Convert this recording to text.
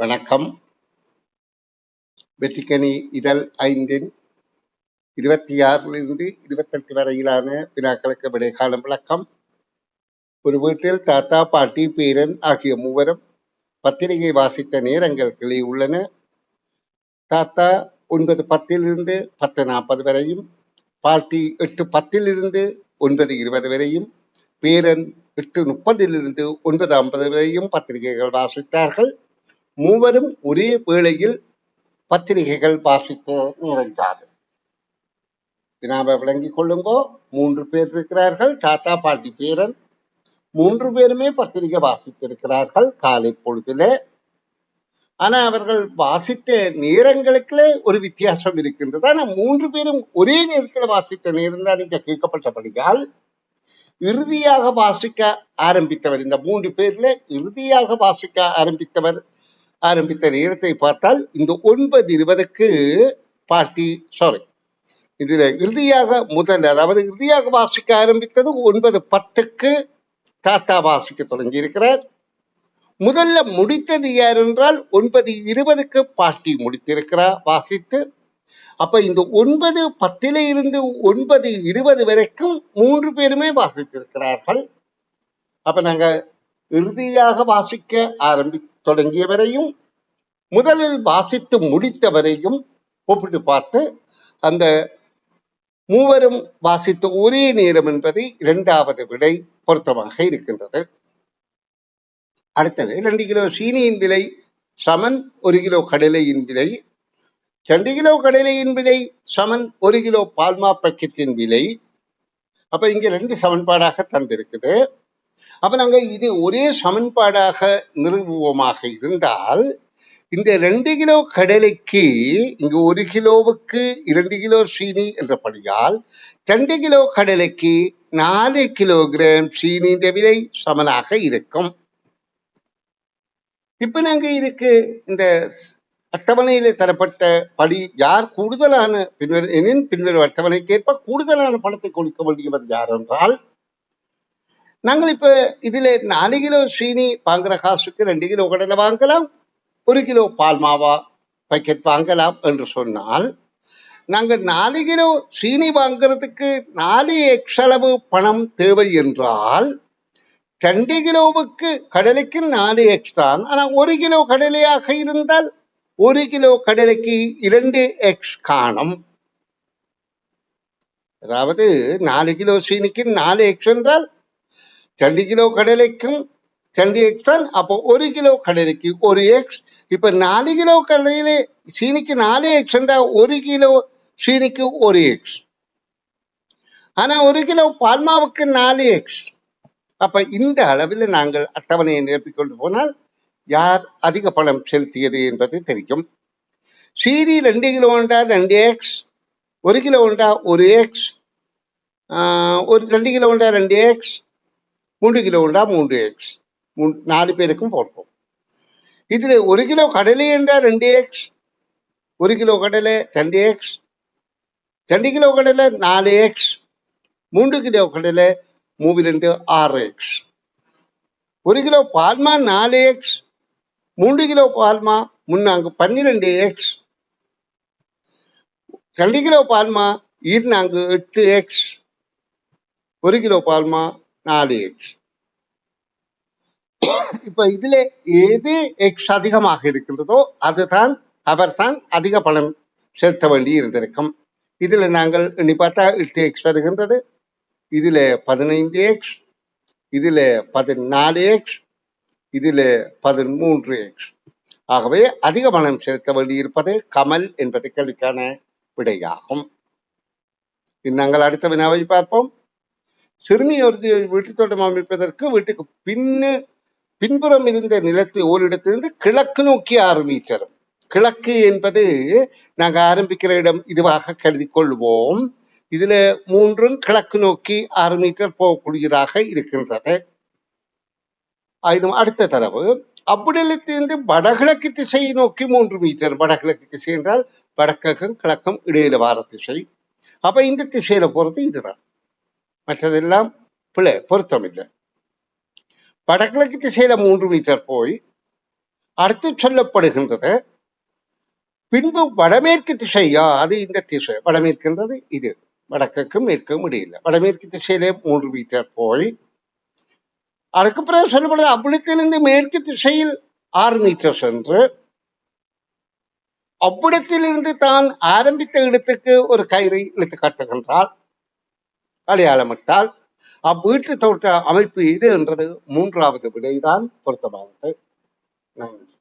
வணக்கம். வெற்றிக்கனி இதழ் ஐந்தின் இருபத்தி ஆறிலிருந்து இருபத்தெட்டு வரையிலான வினாக்களுக்கு விடை விளக்கம். ஒரு வீட்டில் தாத்தா பாட்டி பேரன் ஆகிய மூவரும் பத்திரிகை வாசித்த நேரங்கள் கிளி உள்ளன. தாத்தா ஒன்பது பத்திலிருந்து பத்து நாற்பது வரையும் பாட்டி எட்டு பத்திலிருந்து ஒன்பது இருபது வரையும் பேரன் எட்டு முப்பதிலிருந்து ஒன்பது ஐம்பது வரையும் பத்திரிகைகள் வாசித்தார்கள். மூவரும் ஒரே வேளையில் பத்திரிகைகள் வாசித்து நேரஞ்சாது வினாவை விளங்கிக் கொள்ளுங்கோ. மூன்று பேர் இருக்கிறார்கள். தாத்தா பாட்டி பேரன். மூன்று பேருமே பத்திரிகை வாசித்திருக்கிறார்கள் காலை பொழுதிலே. ஆனா அவர்கள் வாசித்த நேரங்களுக்குள்ளே ஒரு வித்தியாசம் இருக்கின்றது. ஆனா மூன்று பேரும் ஒரே நேரத்தில் வாசித்த நேரம் தான் இங்க கேட்கப்பட்டபடியால் இறுதியாக வாசிக்க ஆரம்பித்தவர். இந்த மூன்று பேர்ல இறுதியாக வாசிக்க ஆரம்பித்தவர் ஆரம்பித்த நேரத்தை பார்த்தால் இந்த ஒன்பது இருபதுக்கு பார்ட்டி சாரி இதுல இறுதியாக முதல் அதாவது இறுதியாக வாசிக்க ஆரம்பித்தது ஒன்பது பத்துக்கு தாத்தா வாசிக்க தொடங்கி இருக்கிறார் முதல்ல முடித்தது யார் என்றால் ஒன்பது இருபதுக்கு பாட்டி முடித்திருக்கிறார் வாசித்து. அப்ப இந்த ஒன்பது பத்தில இருந்து ஒன்பது இருபது வரைக்கும் மூன்று பேருமே வாசித்திருக்கிறார்கள். அப்ப நாங்க இறுதியாக வாசிக்க ஆரம்பி தொடங்கியவரையும் முதலில் வாசித்து முடித்தவரையும் ஒப்பிட்டு பார்த்து அந்த மூவரும் வாசித்த ஒரே நேரம் என்பது இரண்டாவது விடை பொருத்தமாக இருக்கின்றது. அடுத்தது ரெண்டு கிலோ சீனியின் விலை சமன் ஒரு கிலோ கடலையின் விலை ரெண்டு கிலோ கடலையின் விலை சமன் ஒரு கிலோ பால்மா பக்கெட்டின் விலை. அப்ப இங்க ரெண்டு சமன்பாடாக தந்திருக்குது. அப்ப நாங்க இது ஒரே சமன்பாடாக நிறுவுவோமாக இருந்தால் இந்த ரெண்டு கிலோ கடலைக்கு இங்கு ஒரு கிலோவுக்கு இரண்டு கிலோ சீனி என்றபடியால் ரெண்டு கிலோ கடலைக்கு நாலு கிலோகிராம் சீனியின் விலை சமனாக இருக்கும். இப்ப நாங்க இதுக்கு இந்த அட்டவணையில தரப்பட்ட படி யார் கூடுதலான பின்வர் எனின் பின்வரும் அட்டவணைக்கு ஏற்ப கூடுதலான பணத்தை கொடுக்க வேண்டியவர் யார் என்றால் நாங்கள் இப்ப இதுல நாலு கிலோ சீனி வாங்குற காசுக்கு ரெண்டு கிலோ கடலை வாங்கலாம் ஒரு கிலோ பால் மாவா பாக்கெட் வாங்கலாம் என்று சொன்னால் நாங்க நாலு கிலோ சீனி வாங்குறதுக்கு நாலு எக்ஸ் அளவு பணம் தேவை என்றால் ரெண்டு கிலோவுக்கு கடலைக்கு நாலு எக்ஸ் தான். ஆனால் ஒரு கிலோ கடலையாக இருந்தால் ஒரு கிலோ கடலைக்கு இரண்டு எக்ஸ் காணும். அதாவது நாலு கிலோ சீனிக்கு நாலு எக்ஸ் என்றால் ரெண்டு கிலோ கடலைக்கும் ரெண்டு எக்ஸ் தான். அப்போ ஒரு கிலோ கடலைக்கு ஒரு எக்ஸ் இப்போ நாலு கிலோ கடலையில சீனிக்கு நாலு எக்ஸ் என்றால் ஒரு கிலோ சீனிக்கு ஒரு எக்ஸ் ஆனால் ஒரு கிலோ பால்மாவுக்கு நாலு எக்ஸ் அப்போ இந்த அளவில் நாங்கள் அட்டவணையை நிரப்பிக்கொண்டு போனால் யார் அதிக பணம் செலுத்தியது என்பது தெரியும். சீரி ரெண்டு கிலோ உண்டா ரெண்டு எக்ஸ் ஒரு கிலோ உண்டா ஒரு எக்ஸ் ஒரு ரெண்டு கிலோ உண்டா ரெண்டு எக்ஸ் மூன்று கிலோ உண்டா மூன்று எக்ஸ் நாலு பேருக்கும் போட்டோம் இதில் ஒரு கிலோ கடலை என்றால் ரெண்டு எக்ஸ் ஒரு கிலோ கடலை ரெண்டு எக்ஸ் ரெண்டு கிலோ கடலை நாலு எக்ஸ் மூன்று கிலோ கடலை மூவி ரெண்டு ஆறு எக்ஸ் ஒரு கிலோ பால்மா நாலு எக்ஸ் மூன்று கிலோ பால்மா முன்னாங்கு பன்னிரெண்டு எக்ஸ் ரெண்டு கிலோ பால்மா இருநாங்கு எட்டு எக்ஸ் ஒரு கிலோ பால்மா நாலு எக்ஸ் இப்ப இதுல எது எக்ஸ் அதிகமாக இருக்கின்றதோ அதுதான் அவர்தான் அதிக பணம் செலுத்த வேண்டி இருந்திருக்கும் இதுல நாங்கள் எண்ணி பார்த்தா எட்டு எக்ஸ் வருகின்றது இதுல பதினைந்து எக்ஸ் இதுல பதினாலு எக்ஸ் இதுல பதிமூன்று எக்ஸ் ஆகவே அதிக பணம் செலுத்த வேண்டியிருப்பது கமல் என்பது கேள்விக்கான விடையாகும் நாங்கள் அடுத்த வினாவை பார்ப்போம் சிறுமி ஒரு வீட்டு தோட்டம் அமைப்பதற்கு வீட்டுக்கு பின்னு பின்புறம் இருந்த நிலத்தை ஓரிடத்திலிருந்து கிழக்கு நோக்கி ஆறு மீட்டர். கிழக்கு என்பது நாங்க ஆரம்பிக்கிற இடம் இதுவாக கருதி கொள்வோம். இதுல மூன்றும் கிழக்கு நோக்கி ஆறு மீட்டர் போகக்கூடியதாக இருக்கின்றது. அடுத்த தரவு அவ்விடத்திலிருந்து வடகிழக்கு திசையை நோக்கி மூன்று மீட்டர். வடகிழக்கு திசை என்றால் வடக்கும் கிழக்கும் இடையில வார திசை. அப்ப இந்த திசையில போறது இதுதான். மற்றதெல்லாம் பிழை பொருத்தம் இல்லை வடகிழக்கு திசையில மூன்று மீட்டர் போய் அடுத்து சொல்லப்படுகின்றது பின்பு வடமேற்கு திசையா அது இந்த திசை? வடமேற்குன்றது இது. வடக்குக்கும் மேற்கும் இடையில. வடமேற்கு திசையிலே மூன்று மீட்டர் போய் அதுக்கு பிறகு சொல்லப்படுது அவ்விடத்திலிருந்து மேற்கு திசையில் ஆறு மீட்டர் சென்று அவ்விடத்திலிருந்து தான் ஆரம்பித்த இடத்துக்கு ஒரு கயிறை இழுத்து காட்டுகின்றால் அடையாளமிட்டால் அவ்வீட்டு தோட்ட அமைப்பு இது என்றது மூன்றாவது விடைதான் பொருத்தமானது. நன்றி.